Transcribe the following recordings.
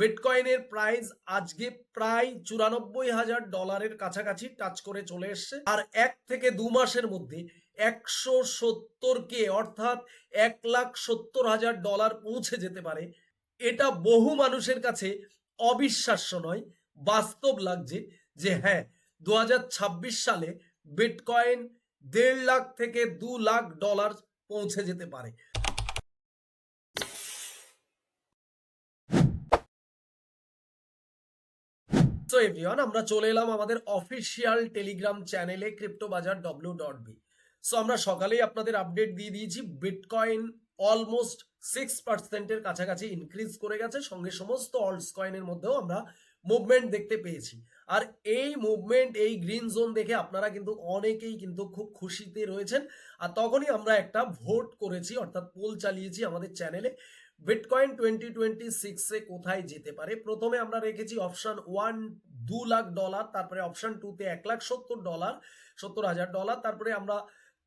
বিটকয়েনের price আজকে প্রায় চুরানব্বই হাজার ডলারের কাছাকাছি টাচ করে চলে এসছে। আর এক থেকে দু মাসের মধ্যে একশো সত্তর কে অর্থাৎ এক লাখ সত্তর হাজার ডলার পৌঁছে যেতে পারে। এটা বহু মানুষের কাছে অবিশ্বাস্য নয়, বাস্তব লাগছে যে হ্যাঁ দু হাজার ছাব্বিশ সালে বিটকয়েন দেড় লাখ থেকে দু লাখ ডলার পৌঁছে যেতে পারে। সো এভরিওয়ান আমরা চলে এলাম আমাদের অফিসিয়াল টেলিগ্রাম চ্যানেলে crypto Bazar W dot B so আমরা সকালেই আপনাদের আপডেট দিয়ে দিয়েছি বিটকয়েন অলমোস্ট সিক্স পার্সেন্টের কাছাকাছি ইনক্রিজ করে গেছে, সঙ্গে সমস্ত অল্টস কয়েনের মধ্যেও আমরা মুভমেন্ট দেখতে পেয়েছি। আর এই মুভমেন্ট এই গ্রিন জোন দেখে আপনারা কিন্তু অনেকেই কিন্তু খুব খুশিতে রয়েছেন। আর তখনই আমরা একটা ভোট করেছি, অর্থাৎ পোল চালিয়েছি আমাদের চ্যানেলে বিটকয়েন টোয়েন্টি টোয়েন্টি সিক্সে কোথায় যেতে পারে? প্রথমে আমরা রেখেছি অপশন ওয়ান দু লাখ ডলার তারপরে অপশন টুতে এক লাখ সত্তর ডলার সত্তর হাজার ডলার তারপরে আমরা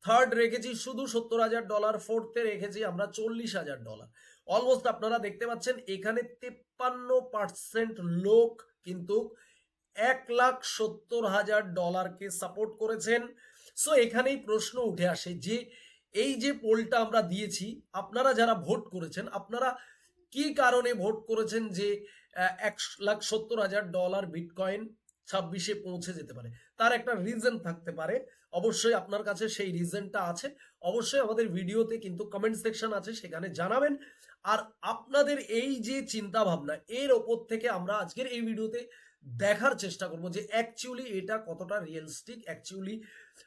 থার্ড রেখেছি শুধু সত্তর হাজার ডলার ফোর্থে রেখেছি আমরা চল্লিশ হাজার ডলার অলমোস্ট আপনারা দেখতে পাচ্ছেন এখানে তেপ্পান্ন পার্সেন্ট লোক কিন্তু এক লাখ সত্তর হাজার ডলারকে সাপোর্ট করেছেন। সো এখানেই প্রশ্ন উঠে আসে যে এই যে পোলটা আমরা দিয়েছি, আপনারা যারা ভোট করেছেন, আপনারা কি কারণে ভোট করেছেন যে এক লাখ সত্তর হাজার ডলার বিটকয়েন ছাব্বিশে পৌঁছে যেতে পারে? তার একটা রিজন থাকতে পারে। অবশ্যই আপনার কাছে সেই রিজনটা আছে। অবশ্যই আমাদের ভিডিওতে কিন্তু কমেন্ট সেকশন আছে, সেখানে জানাবেন। আর আপনাদের এই যে চিন্তা ভাবনা এর ওপর থেকে আমরা আজকের এই ভিডিওতে দেখার চেষ্টা করব যে অ্যাকচুয়ালি এটা কতটা রিয়েলিস্টিক অ্যাকচুয়ালি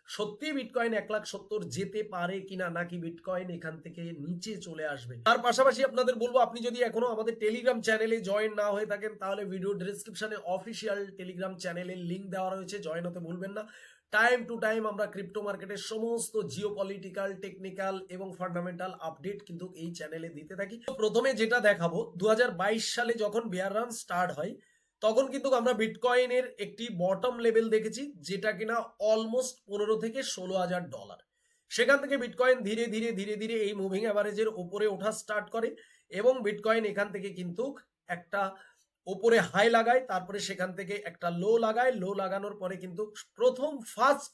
সত্যি বিটকয়েন এক লাখ সত্তর যেতে পারে কিনা নাকি বিটকয়েন এখান থেকে নিচে চলে আসবে? তার পাশাপাশি আপনাদের বলব, আপনি যদি এখনও আমাদের টেলিগ্রাম চ্যানেলে জয়েন না হয়ে থাকেন, তাহলে ভিডিও ডেসক্রিপশনে অফিসিয়াল টেলিগ্রাম চ্যানেলের লিঙ্ক দেওয়া রয়েছে জয়েন হতে ভুলবেন না। টাইম টু টাইম আমরা ক্রিপ্টো মার্কেটের সমস্ত জিও পলিটিক্যাল টেকনিক্যাল এবং ফান্ডামেন্টাল আপডেট কিন্তু এই চ্যানেলে দিতে থাকি। প্রথমে যেটা দেখাবো দু হাজার বাইশ সালে যখন বেয়ার রান স্টার্ট হয় তখন কিন্তু আমরা বিটকয়েনের একটি বটম লেভেল দেখেছি, যেটা কিনা অলমোস্ট পনেরো থেকে ষোলো হাজার ডলার। সেখান থেকে বিটকয়েন ধীরে ধীরে ধীরে ধীরে এই মুভিং অ্যাভারেজের ওপরে ওঠা স্টার্ট করে এবং বিটকয়েন এখান থেকে কিন্তু একটা ওপরে হাই লাগায়, তারপরে সেখান থেকে একটা লো লাগায়। লো লাগানোর পরে কিন্তু প্রথম ফার্স্ট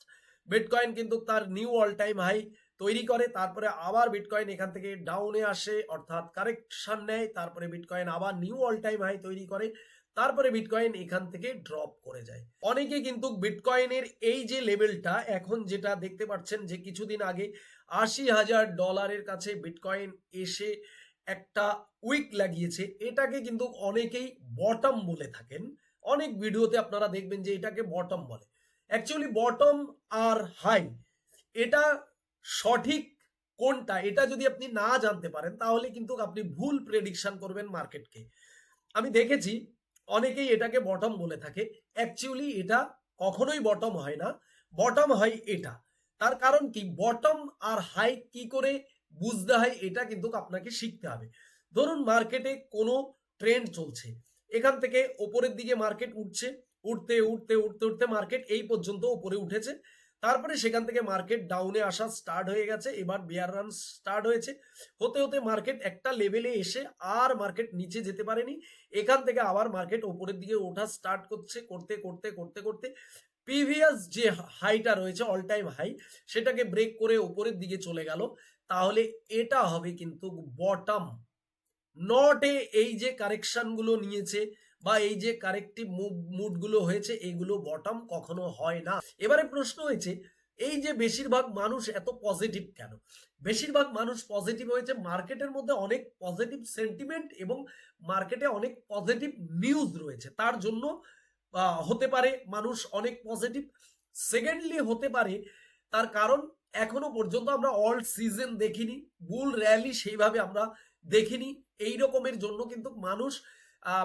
বিটকয়েন কিন্তু তার নিউ অল টাইম হাই তৈরি করে, তারপরে আবার বিটকয়েন এখান থেকে ডাউনে আসে, অর্থাৎ কারেকশন নেয়, তারপরে বিটকয়েন আবার নিউ অল টাইম হাই তৈরি করে। তারপরে বিটকয়েন এখান থেকে ড্রপ করে যায়। অনেকে কিন্তু বিটকয়েনের এই যে লেভেলটা এখন যেটা দেখতে পাচ্ছেন যে কিছুদিন আগে আশি হাজার ডলারের কাছে বিটকয়েন এসে একটা উইক লাগিয়েছে। এটাকে কিন্তু অনেকেই বটম বলে থাকেন। অনেক ভিডিওতে আপনারা দেখবেন যে এটাকে বটম বলে। অ্যাকচুয়ালি বটম আর হাই এটা সঠিক কোনটা এটা যদি আপনি না জানতে পারেন, তাহলে কিন্তু আপনি ভুল প্রেডিকশন করবেন মার্কেটকে আমি দেখেছি অনেকেই এটাকে বটম বলে থাকে। অ্যাকচুয়ালি এটা কখনোই বটম হয় না। বটম হয় এটা। তার কারণ কি? বটম আর হাই কি করে বুঝতে হয়, এটা কিন্তু আপনাকে শিখতে হবে। ধরুন মার্কেটে কোনো ট্রেন্ড চলছে। এখান থেকে ওপরের দিকে মার্কেট উঠছে। উঠতে উঠতে উঠতে উঠতে মার্কেট এই পর্যন্ত ওপরে উঠেছে। তারপরে সেখান থেকে মার্কেট ডাউনে আসা স্টার্ট হয়ে গেছে। এবার বিয়ার রান স্টার্ট হয়েছে। হতে হতে মার্কেট একটা লেভেলে এসে আর মার্কেট নিচে যেতে পারেনি। এখান থেকে আবার মার্কেট ওপরের দিকে ওঠা স্টার্ট করছে, করতে করতে করতে করতে। প্রিভিয়াস যে হাইটা রয়েছে অল টাইম হাই সেটাকে ব্রেক করে ওপরের দিকে চলে গেল। তাহলে এটা হবে কিন্তু বটম নট এ এই যে কারেকশনগুলো নিয়েছে বা এই যে কারেক্টিভ মুভ মুডগুলো হয়েছে, এগুলো বটম কখনো হয় না। এবারে প্রশ্ন হয়েছে, এই যে বেশিরভাগ মানুষ এত পজিটিভ কেন? বেশিরভাগ মানুষ পজিটিভ হয়েছে মার্কেটের মধ্যে অনেক পজিটিভ সেন্টিমেন্ট এবং মার্কেটে অনেক পজিটিভ নিউজ রয়েছে। তার জন্য হতে পারে মানুষ অনেক পজিটিভ সেকেন্ডলি হতে পারে, তার কারণ এখনও পর্যন্ত আমরা অল সিজন দেখিনি। বুল র্যালি সেইভাবে আমরা দেখিনি। এই রকমের জন্য কিন্তু মানুষ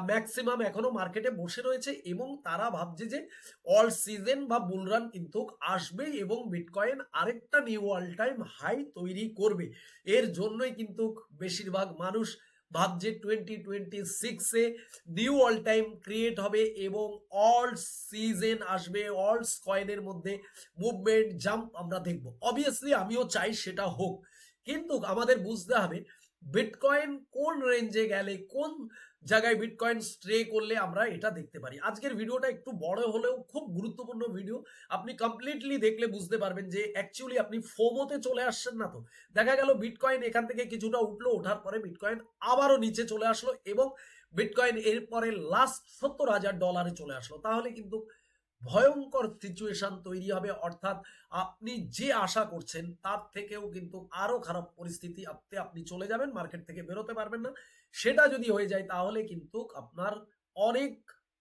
ম্যাক্সিমাম এখনও মার্কেটে বসে রয়েছে এবং তারা ভাবছে যে অল সিজন বা বুলরান কিন্তু আসবে এবং বিটকয়েন আরেকটা নিউ অল টাইম হাই তৈরি করবে। এর জন্যই কিন্তু বেশিরভাগ মানুষ ভাবছে টোয়েন্টি টোয়েন্টি সিক্সে নিউ অল টাইম ক্রিয়েট হবে এবং অল সিজন আসবে অল কয়েনের মধ্যে মুভমেন্ট জাম্প আমরা দেখব। অবভিয়াসলি আমিও চাই সেটা হোক। কিন্তু আমাদের বুঝতে হবে বিটকয়েন কোন রেঞ্জে গেলে, কোন জায়গায় বিটকয়েন স্ট্রে করলে আমরা এটা দেখতে পারি। আজকের ভিডিওটা একটু বড় হলেও খুব গুরুত্বপূর্ণ ভিডিও আপনি কমপ্লিটলি দেখলে বুঝতে পারবেন যে অ্যাকচুয়ালি আপনি ফোমোতে চলে আসছেন না তো। দেখা গেল বিটকয়েন এখান থেকে কিছুটা উঠল, ওঠার পরে বিটকয়েন আবারও নিচে চলে আসলো এবং বিটকয়েন এরপরে লাস্ট সত্তর হাজার ডলারে চলে আসলো। তাহলে কিন্তু ভয়ঙ্কর সিচুয়েশন তৈরি হবে। অর্থাৎ আপনি যে আশা করছেন, তার থেকেও কিন্তু আরও খারাপ পরিস্থিতি আপনি আপনি চলে যাবেন মার্কেট থেকে বেরোতে পারবেন না। সেটা যদি হয়ে যায়, তাহলে কিন্তু আপনার অনেক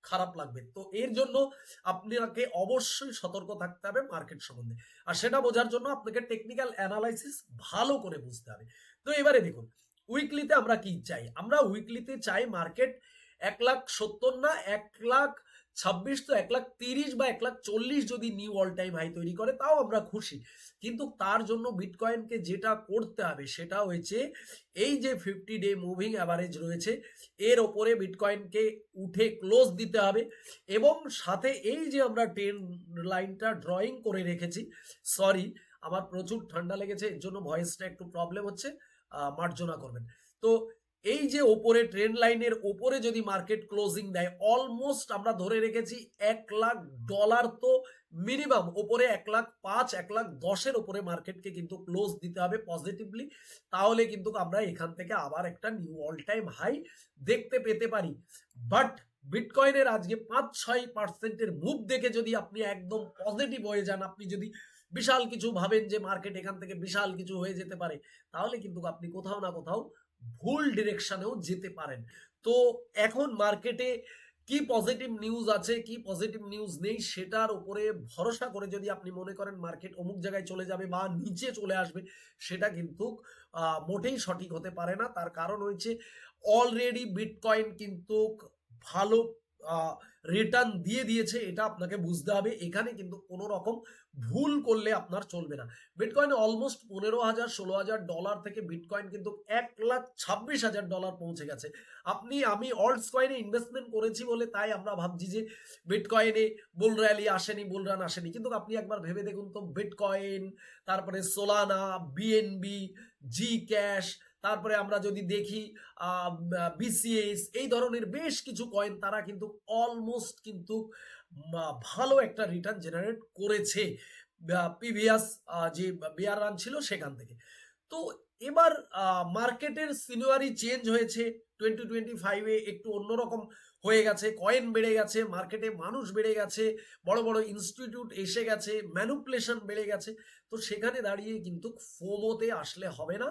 খারাপ লাগবে। তো এর জন্য আপনাকে অবশ্যই সতর্ক থাকতে হবে মার্কেট সম্বন্ধে। আর সেটা বোঝার জন্য আপনাকে টেকনিক্যাল অ্যানালাইসিস ভালো করে বুঝতে হবে। তো এবারে দেখুন উইকলিতে আমরা কি চাই? আমরা উইকলিতে চাই মার্কেট এক লাখ সত্তর না, এক লাখ ছাব্বিশ তো এক লাখ তিরিশ বা এক লাখ চল্লিশ যদি নিউ অল টাইম হাই তৈরি করে, তাও আমরা খুশি। কিন্তু তার জন্য বিটকয়েনকে যেটা করতে হবে, সেটা হয়েছে এই যে ফিফটি ডে মুভিং অ্যাভারেজ রয়েছে, এর ওপরে বিটকয়েনকে উঠে ক্লোজ দিতে হবে এবং সাথে এই যে আমরা ট্রেন লাইনটা ড্রয়িং করে রেখেছি সরি আমার প্রচুর ঠান্ডা লেগেছে, এর জন্য ভয়েসটা একটু প্রবলেম হচ্ছে মার্জনা করবেন। তো এই যে ওপরে ট্রেন লাইনের ওপরে যদি মার্কেট ক্লোজিং দেয় অলমোস্ট আমরা ধরে রেখেছি এক লাখ ডলার তো মিনিমাম ওপরে এক লাখ পাঁচ, এক লাখ দশের ওপরে মার্কেটকে কিন্তু ক্লোজ দিতে হবে পজিটিভলি তাহলে কিন্তু আমরা এখান থেকে আবার একটা নিউ অল টাইম হাই দেখতে পেতে পারি। বাট বিটকয়েনের আজকে পাঁচ, ছয় পার্সেন্টের মুভ দেখে যদি আপনি একদম পজিটিভ হয়ে যান, আপনি যদি বিশাল কিছু ভাবেন যে মার্কেট এখান থেকে বিশাল কিছু হয়ে যেতে পারে, তাহলে কিন্তু আপনি কোথাও না কোথাও ভুল ডিরেকশনেও যেতে পারেন। তো এখন মার্কেটে কি পজিটিভ নিউজ আছে, কি পজিটিভ নিউজ নেই সেটার উপরে ভরসা করে যদি আপনি মনে করেন মার্কেট অমুক জায়গায় চলে যাবে বা নিচে চলে আসবে, সেটা কিন্তু মোটেই সঠিক হতে পারে না। তার কারণ হয়েছে অলরেডি বিটকয়েন কিন্তু ভালো রিটার্ন দিয়ে দিয়েছে, এটা আপনাকে বুঝতে হবে। এখানে কিন্তু কোনো রকম ভুল করলে আপনার চলবে না। বিটকয়েন অলমোস্ট পনেরো হাজার, ষোলো হাজার ডলার থেকে বিটকয়েন কিন্তু এক লাখ ছাব্বিশ হাজার ডলার পৌঁছে গেছে। আপনি, আমি অল্টস কয়েনে ইনভেস্টমেন্ট করেছি বলে তাই আমরা ভাবছি যে বিটকয়েনে বুল র্যালি আসেনি বুল রান আসেনি। কিন্তু আপনি একবার ভেবে দেখুন তো বিটকয়েন তারপরে সোলানা বিএনবি জি ক্যাশ তারপরে আমরা যদি দেখি বিসিএস এই ধরনের বেশ কিছু কয়েন তারা কিন্তু অলমোস্ট কিন্তু ভালো একটা রিটার্ন জেনারেট করেছে প্রিভিয়াস যে বেয়ার রান ছিল সেখান থেকে। তো এবার মার্কেটের সিনিয়রি চেঞ্জ হয়েছে টোয়েন্টি টোয়েন্টি ফাইভে একটু অন্যরকম হয়ে গেছে কয়েন বেড়ে গেছে মার্কেটে মানুষ বেড়ে গেছে, বড় বড় ইনস্টিটিউট এসে গেছে ম্যানুপুলেশন বেড়ে গেছে। তো সেখানে দাঁড়িয়ে কিন্তু ফোমোতে আসলে হবে না।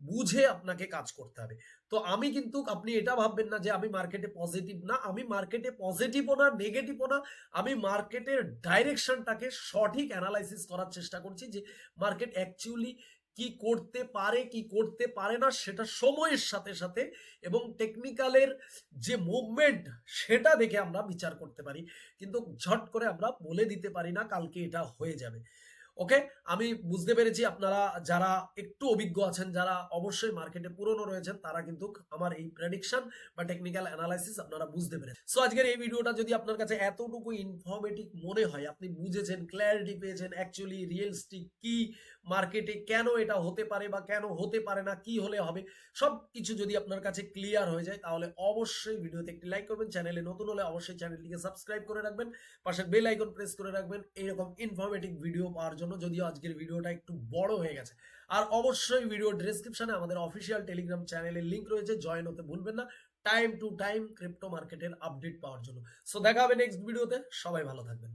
বুঝে আপনাকে কাজ করতে হবে। তো আমি কিন্তু আপনি এটা ভাববেন না যে আমি মার্কেটে পজিটিভ না, আমি মার্কেটে পজিটিভও না নেগেটিভও না। আমি মার্কেটের ডাইরেকশনটাকে সঠিক অ্যানালাইসিস করার চেষ্টা করছি যে মার্কেট অ্যাকচুয়ালি কি করতে পারে, কি করতে পারে না, সেটা সময়ের সাথে সাথে এবং টেকনিক্যালের যে মুভমেন্ট সেটা দেখে আমরা বিচার করতে পারি। কিন্তু ঝট করে আমরা বলে দিতে পারি না কালকে এটা হয়ে যাবে। ওকে আমি বুঝতে পেরেছি আপনারা যারা একটু অভিজ্ঞ আছেন, যারা অবশ্যই মার্কেটে পুরনো রয়েছেন, তারা কিন্তু আমার এই প্রেডিকশন বা টেকনিক্যাল অ্যানালাইসিস আপনারা বুঝতে পেরেছেন। সো আজকের এই ভিডিওটা যদি আপনার কাছে এতটুকু ইনফরমেটিভ মনে হয়, আপনি বুঝেছেন ক্ল্যারিটি পেয়েছেন অ্যাকচুয়ালি রিয়েলস্টিক কি মার্কেটে কেন এটা হতে পারে বা কেন হতে পারে না, কি হলে হবে সব কিছু যদি আপনার কাছে ক্লিয়ার হয়ে যায়, তাহলে অবশ্যই ভিডিওতে একটি লাইক করবেন চ্যানেলে নতুন হলে অবশ্যই চ্যানেলটিকে সাবস্ক্রাইব করে রাখবেন, পাশে বেল আইকন প্রেস করে রাখবেন এইরকম ইনফরমেটিভ ভিডিও পাওয়ার জন্য যদিও আজকের ভিডিওটা একটু বড় হয়ে গেছে। আর অবশ্যই ভিডিও ডিসক্রিপশনে আমাদের অফিসিয়াল টেলিগ্রাম চ্যানেলের লিংক রয়েছে জয়েন হতে ভুলবেন না। টাইম টু টাইম ক্রিপ্টো মার্কেটের আপডেট পাওয়ার জন্য। সো দেখা হবে নেক্সট ভিডিওতে সবাই ভালো থাকবেন।